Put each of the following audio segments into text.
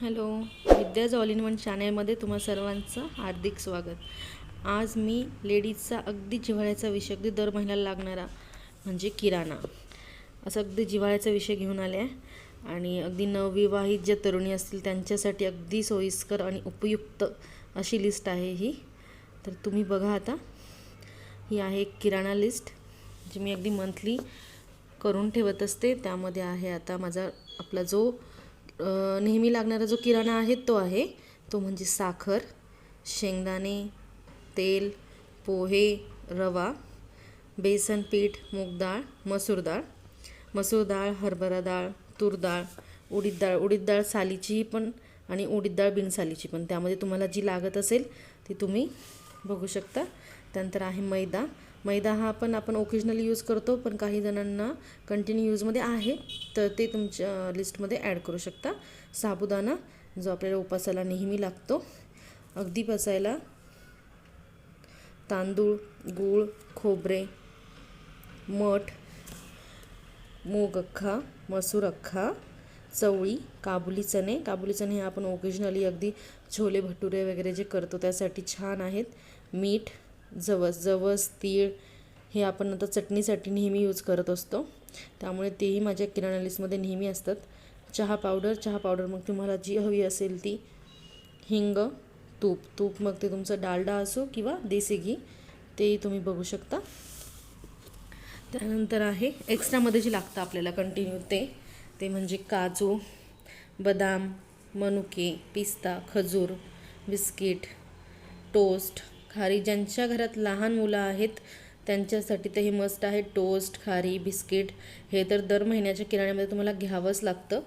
Hello Vidya's all in one चॅनेलमध्ये तुम्हा सर्वांचं हार्दिक स्वागत. आज मी लेडीजचा अगदी जिव्हाळ्याचा विषय अगदी दर महिन्याला लागणारा म्हणजे किराणा. असं अगदी जिव्हाळ्याचा विषय घेऊन आले आहे. आणि अगदी नवविवाहित ज्या तरुणी असतील त्यांच्यासाठी अगदी सोयीस्कर आणि उपयुक्त अशी लिस्ट आहे ही. तर तुम्ही बघा आता. ही आहे एक किराणा लिस्ट जी मी अगदी मंथली करून ठेवत असते. त्यामध्ये आहे आता माझा आपला जो नेहमी लागणारा जो किराणा आहे तो आहे. तो म्हणजे साखर शेंगदाणे तेल पोहे रवा बेसन पीठ मूग डाळ मसूर डाळ. मसूर डाळ हरभरा डाळ तूर डाळ उडीद डाळ. उडीद डाळ सालीची पण आणि उडीद डाळ बिनसालीची पण. त्यामध्ये तुम्हाला जी लागत असेल ती तुम्ही बघू शकता. त्यानंतर आहे मैदा. मैदा हा पण आपण ओकेजनली यूज करतो पण काही जणांना कंटिन्यू यूजमध्ये आहे. तर ते तुमच्या लिस्टमध्ये ॲड करू शकता. साबुदाणा जो आपल्याला उपासाला नेहमी लागतो. अगदी पचायला तांदूळ गूळ खोबरे मठ मूग अख्खा मसूर अख्खा चवळी काबुली चणे. काबुली चणे हे आपण ओकेजनली अगदी छोले भटुरे वगैरे जे करतो त्यासाठी छान आहेत. मीठ जवस जवस तीळ हे आपण आता चटणीसाठी नेहमी यूज करत असतो. त्यामुळे तेही माझ्या किराणा लिस्टमध्ये नेहमी असतात. चहा पावडर चहा पावडर मग तुम्हाला जी हवी असेल ती हिंग तूप तूप मग ते तुमचं डालडा असो किंवा देसी घी तेही तुम्ही बघू शकता. त्यानंतर आहे एक्स्ट्रामध्ये जे लागतं आपल्याला कंटिन्यू ते ते म्हणजे काजू बदाम मनुके पिस्ता खजूर बिस्किट टोस्ट खारी ज्यांच्या घरात लहान मुलं आहेत त्यांच्यासाठी तर हे मस्ट आहे. टोस्ट खारी बिस्किट हे तर दर महिन्याच्या किराण्यामध्ये तुम्हाला घ्यावंच लागतं.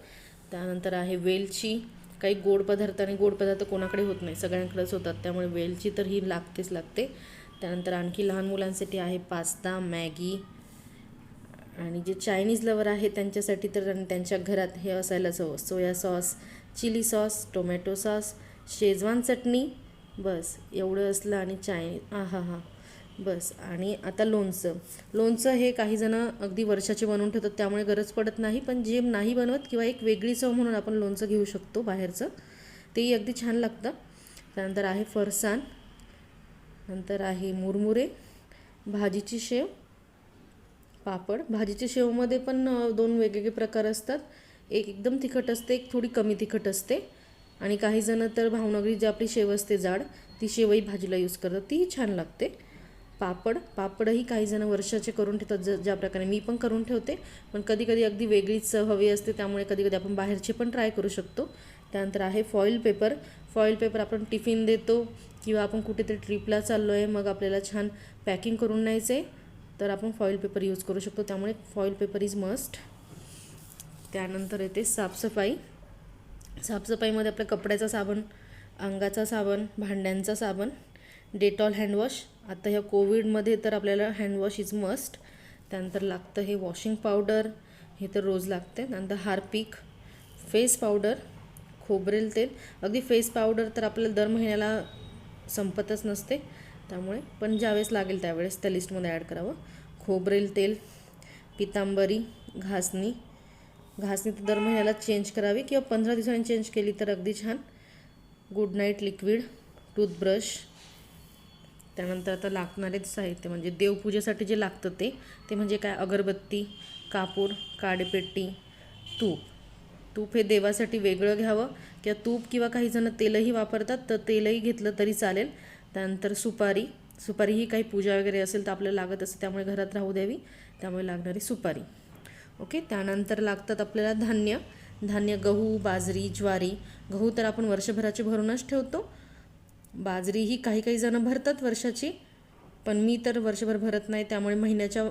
त्यानंतर आहे वेलची. काही गोड पदार्थ आणि गोड पदार्थ कोणाकडे होत नाही. सगळ्यांकडेच होतात. त्यामुळे वेलची तर ही लागतेच लागते. त्यानंतर आणखी लहान मुलांसाठी आहे पास्ता मॅगी. आणि जे चायनीज लवर आहे त्यांच्यासाठी तर त्यांच्या घरात हे असायलाच हवं soya sauce chilli sauce tomato sauce schezwan चटणी बस एवढं असलं आणि चाय आ हा हा. बस आणि आता लोणचं. लोणचं हे काही जण अगदी वर्षाचे बनवून ठेवतात त्यामुळे गरज पडत नाही पण जे नाही बनवत किंवा एक वेगळी चव म्हणून आपण लोणचं घेऊ शकतो बाहेरचं तेही अगदी छान लागतं. त्यानंतर आहे फरसाण नंतर आहे मुरमुरे भाजीची शेव पापड. भाजीच्या शेवमध्ये पण दोन वेगवेगळे प्रकार असतात. एक एकदम तिखट असते एक थोडी कमी तिखट असते. आणि काही जण तर भावनगरी जी आपली शेव असते जाड ती शेवही भाजीला यूज करतात. तीही छान लागते. पापड पापडही काही जण वर्षाचे करून ठेवतात ज ज्या प्रकारे. मी पण करून ठेवते पण कधी कधी अगदी वेगळीच हवी असते त्यामुळे कधी कधी आपण बाहेरचे पण ट्राय करू शकतो. त्यानंतर आहे फॉईल पेपर फॉईल पेपर आपण टिफिन देतो किंवा आपण कुठेतरी ट्रिपला चाललो आहे मग आपल्याला छान पॅकिंग करून न्यायचं आहे तर आपण फॉईल पेपर यूज करू शकतो. त्यामुळे फॉईल पेपर इज मस्ट त्यानंतर येते साफसफाई. साफसफाईमध्ये आपल्या कपड्याचा साबण अंगाचा साबण भांड्यांचा साबण डेटॉल हँडवॉश आता ह्या कोविडमध्ये तर आपल्याला हँडवॉश इज मस्ट त्यानंतर लागतं हे वॉशिंग पावडर हे तर रोज लागते त्यानंतर हार्पिक फेस पावडर खोबरेल तेल. अगदी फेस पावडर तर आपल्याला दर महिन्याला संपतच नसते. त्यामुळे पण ज्यावेळेस लागेल त्यावेळेस त्या लिस्टमध्ये ॲड करावं. खोबरेल तेल पितांबरी घासणी घासणी तर दर महिन्याला चेंज करावी किंवा पंधरा दिवसांनी चेंज केली तर अगदी छान. गुड नाईट लिक्विड टूथब्रश त्यानंतर आता लागणारे साहित्य म्हणजे देवपूजेसाठी जे लागतं ते ते म्हणजे काय? अगरबत्ती कापूर काडेपेट्टी तूप. तूप हे देवासाठी वेगळं घ्यावं. किंवा तूप किंवा काही जण तेलही वापरतात तर तेलही घेतलं तरी चालेल. त्यानंतर सुपारी. सुपारी ही काही पूजा वगैरे असेल तर आपल्याला लागत असते त्यामुळे घरात राहू द्यावी. त्यामुळे लागणारी सुपारी. ओके त्यानंतर लागतात आपल्याला धान्य. धान्य गहू बाजरी ज्वारी. गहू तर आपण वर्षभराचे भरूनच ठेवतो. बाजरी ही काही काही जणं भरतात वर्षाची पण मी तर वर्षभर भरत नाही. त्यामुळे महिन्याच्या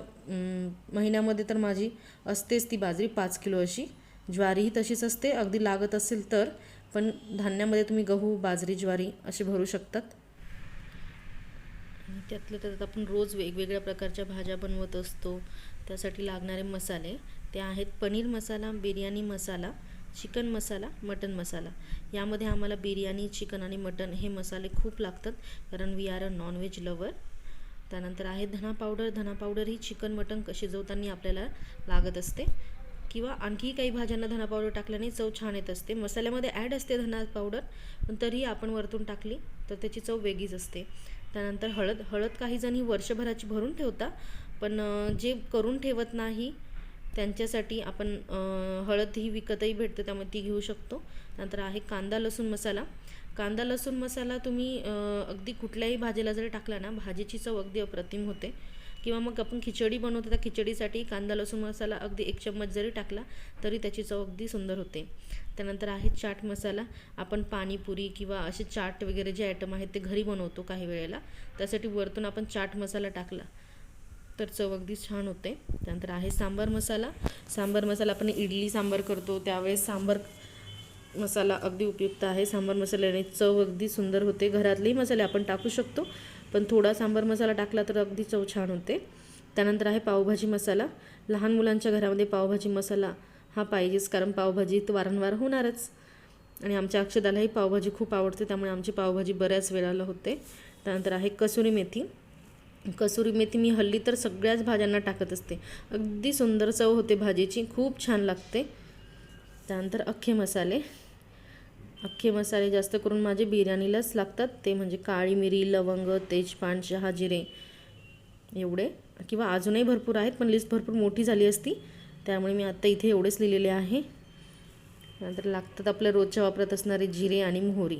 महिन्यामध्ये तर माझी असतेच ती बाजरी पाच किलो अशी. ज्वारीही तशीच असते. अगदी लागत असेल तर. पण धान्यामध्ये तुम्ही गहू बाजरी ज्वारी असे भरू शकतात. आणि त्यातल्या त्यात आपण रोज वेगवेगळ्या प्रकारच्या भाज्या बनवत असतो. त्यासाठी लागणारे मसाले ते आहेत पनीर मसाला बिर्याणी मसाला चिकन मसाला मटन मसाला. यामध्ये आम्हाला बिर्याणी चिकन आणि मटन हे मसाले खूप लागतात कारण we are a non veg lover त्यानंतर आहे धना पावडर. धना पावडर ही चिकन मटन शिजवताना आपल्याला लागत असते. किंवा आणखी काही भाज्यांना धना पावडर टाकल्याने चव छान येत असते. मसाल्यामध्ये ॲड असते धना पावडर पण तरीही आपण वरतून टाकली तर त्याची चव वेगळीच असते. त्यानंतर हळद हळद काही जणी वर्षभराची भरून ठेवता पण जे करून ठेवत नाही त्यांच्यासाठी आपण हळद ही विकतही भेटते त्यामुळे ती घेऊ शकतो. नंतर आहे कांदा लसूण मसाला. कांदा लसूण मसाला तुम्ही अगदी कुठल्याही भाजीला जरी टाकला ना भाजीची चव अगदी अप्रतिम होते. किंवा मग आपण खिचडी बनवतो त्या खिचडीसाठी कांदा लसूण मसाला अगदी एक चम्मच जरी टाकला तरी त्याची चव अगदी सुंदर होते. त्यानंतर आहे चाट मसाला. आपण पाणीपुरी किंवा असे चाट वगैरे जे आयटम आहेत ते घरी बनवतो काही वेळेला. त्यासाठी वरतून आपण चाट मसाला टाकला तर चव अगदी छान होते. त्यानंतर आहे सांबार मसाला. सांबार मसाला आपण इडली सांबार करतो. त्यावेळेस सांबार मसाला अगदी उपयुक्त आहे. सांबार मसाल्याने चव अगदी सुंदर होते. घरातलेही मसाले आपण टाकू शकतो. पण थोडा सांबार मसाला टाकला तर अगदी चव छान होते. त्यानंतर आहे पावभाजी मसाला. लहान मुलांच्या घरामध्ये पावभाजी मसाला हा पाहिजेच कारण पावभाजी तर वारंवार होणारच. आणि आमच्या अक्षदालाही पावभाजी खूप आवडते त्यामुळे आमची पावभाजी बऱ्याच वेळाला होते. त्यानंतर आहे कसुरी मेथी. कसुरी मेथी मी हल्ली तर सगळ्याच भाज्यांना टाकत असते. अगदी सुंदर चव होते भाजीची खूप छान लागते. त्यानंतर अख्खे मसाले. अख्खे मसाले जास्त करून माझे बिर्याणीलाच लागतात. ते म्हणजे काळी मिरी लवंग तेजपान चहा जिरे एवढे. किंवा अजूनही भरपूर आहेत पण लिस्ट भरपूर मोठी झाली असती. त्यामुळे मी आत्ता इथे एवढेच लिहिलेले आहे. नंतर लागतात आपल्या रोजच्या वापरत असणारे जिरे आणि मोहरी.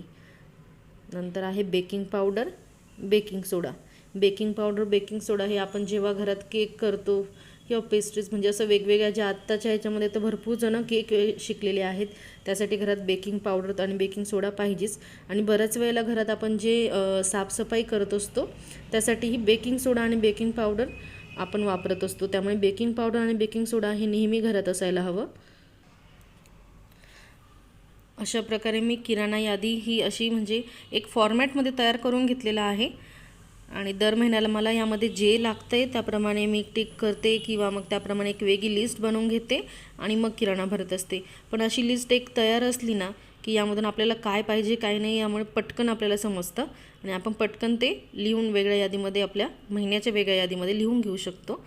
नंतर आहे baking powder baking soda baking powder baking soda हे आपण जेव्हा घरात केक करतो किंवा पेस्ट्रीज म्हणजे असं वेगवेगळ्या ज्या आत्ताच्या ह्याच्यामध्ये तर भरपूर जणं केक शिकलेले आहेत. त्यासाठी घरात बेकिंग पावडर आणि बेकिंग सोडा पाहिजेच. आणि बऱ्याच वेळेला घरात आपण जे साफसफाई करत असतो त्यासाठीही बेकिंग सोडा आणि बेकिंग पावडर आपण वापरत असतो. त्यामुळे बेकिंग पावडर आणि बेकिंग सोडा हे नेहमी घरात असायला हवं. अशा प्रकारे मी किराणा यादी ही अशी म्हणजे एक फॉर्मॅटमध्ये तयार करून घेतलेला आहे. आणि दर महिन्याला मला यामध्ये जे लागतं आहे त्याप्रमाणे मी टिक करते किंवा मग त्याप्रमाणे एक वेगळी लिस्ट बनवून घेते आणि मग किराणा भरत असते. पण अशी लिस्ट एक तयार असली ना की यामधून आपल्याला काय पाहिजे काय नाही यामुळे पटकन आपल्याला समजतं. आणि आपण पटकन ते लिहून वेगळ्या यादीमध्ये आपल्या महिन्याच्या वेगळ्या यादीमध्ये लिहून घेऊ शकतो.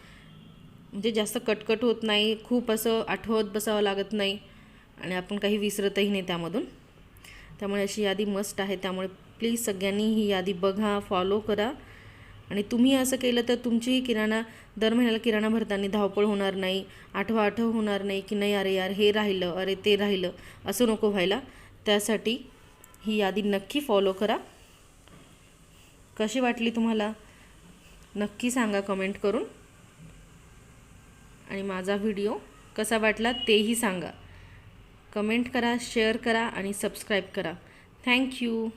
म्हणजे जास्त कटकट होत नाही खूप असं आठवत बसावं लागत नाही आणि आपण काही विसरतही नाही त्यामधून. त्यामुळे अशी यादी मस्ट आहे. त्यामुळे प्लीज सगळ्यांनी ही यादी बघा फॉलो करा. आणि तुम्ही असं केलं तर तुमचीही किराणा दर महिन्याला किराणा भरताना धावपळ होणार नाही आठवा आठव होणार नाही की नाही अरे यार हे राहिलं अरे ते राहिलं असं नको व्हायला. त्यासाठी ही यादी नक्की फॉलो करा. कशी वाटली तुम्हाला? नक्की सांगा कमेंट करून. आणि माझा व्हिडिओ कसा वाटला तेही सांगा. कमेंट करा शेअर करा आणि सबस्क्राईब करा. थँक्यू